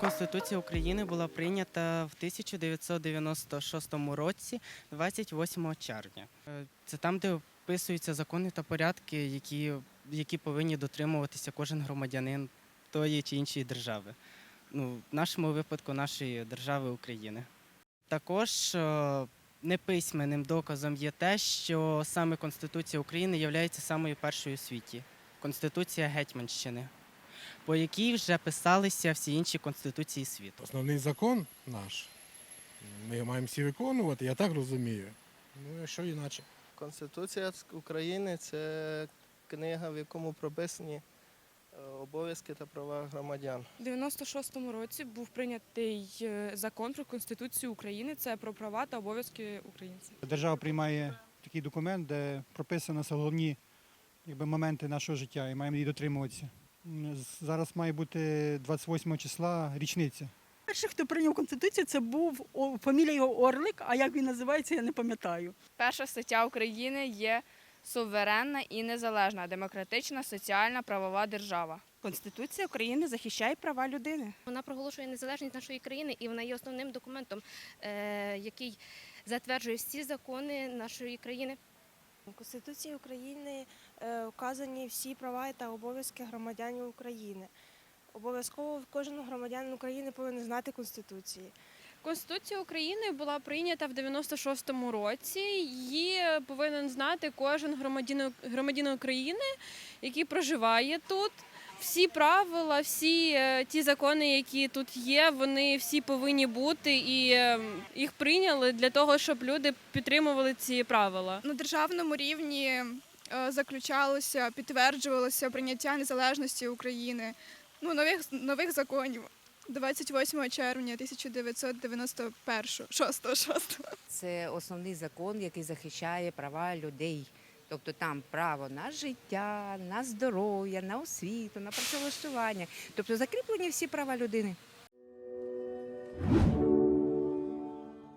Конституція України була прийнята в 1996 році, 28 червня. Е, Це там, де описуються закони та порядки, які, які повинні дотримуватися кожен громадянин тої чи іншої держави. Ну, в нашому випадку нашої держави України. Також е, неписьменним доказом є те, що саме Конституція України є самою першою у світі. Конституція Гетьманщини, по якій вже писалися всі інші конституції світу. Основний закон наш. Ми його маємо всі виконувати, я так розумію. Ну, а що іначе? Конституція України це книга, в якому прописані е, обов'язки та права громадян. У 96-му році був прийнятий е, закон про Конституцію України. Це про права та обов'язки українців. Держава приймає такий документ, де прописано головні якби, моменти нашого життя і маємо її дотримуватися. Зараз має бути 28 числа річниця. Перший, хто прийняв конституцію, це був о, фамілія його Орлик, а як він називається, я не пам'ятаю. Перша стаття України є суверенна і незалежна, демократична, соціальна, правова держава. Конституція України захищає права людини. Вона проголошує незалежність нашої країни і вона є основним документом, е, який затверджує всі закони нашої країни. У Конституції України е, вказані всі права та обов'язки громадянів України. Обов'язково кожен громадянин України повинен знати Конституції. Конституція України була прийнята в 96-му році. Її повинен знати кожен громадянин України, який проживає тут. Всі правила, всі е, ті закони, які тут є, вони всі повинні бути, і е, їх прийняли для того, щоб люди підтримували ці правила. на державному рівні е, заключалося, підтверджувалося прийняття незалежності України, ну, нових, нових законів 28 червня 1991 6, 6. Це основний закон, який захищає права людей. Тобто там право на життя, на здоров'я, на освіту, на працевлаштування. Тобто закріплені всі права людини.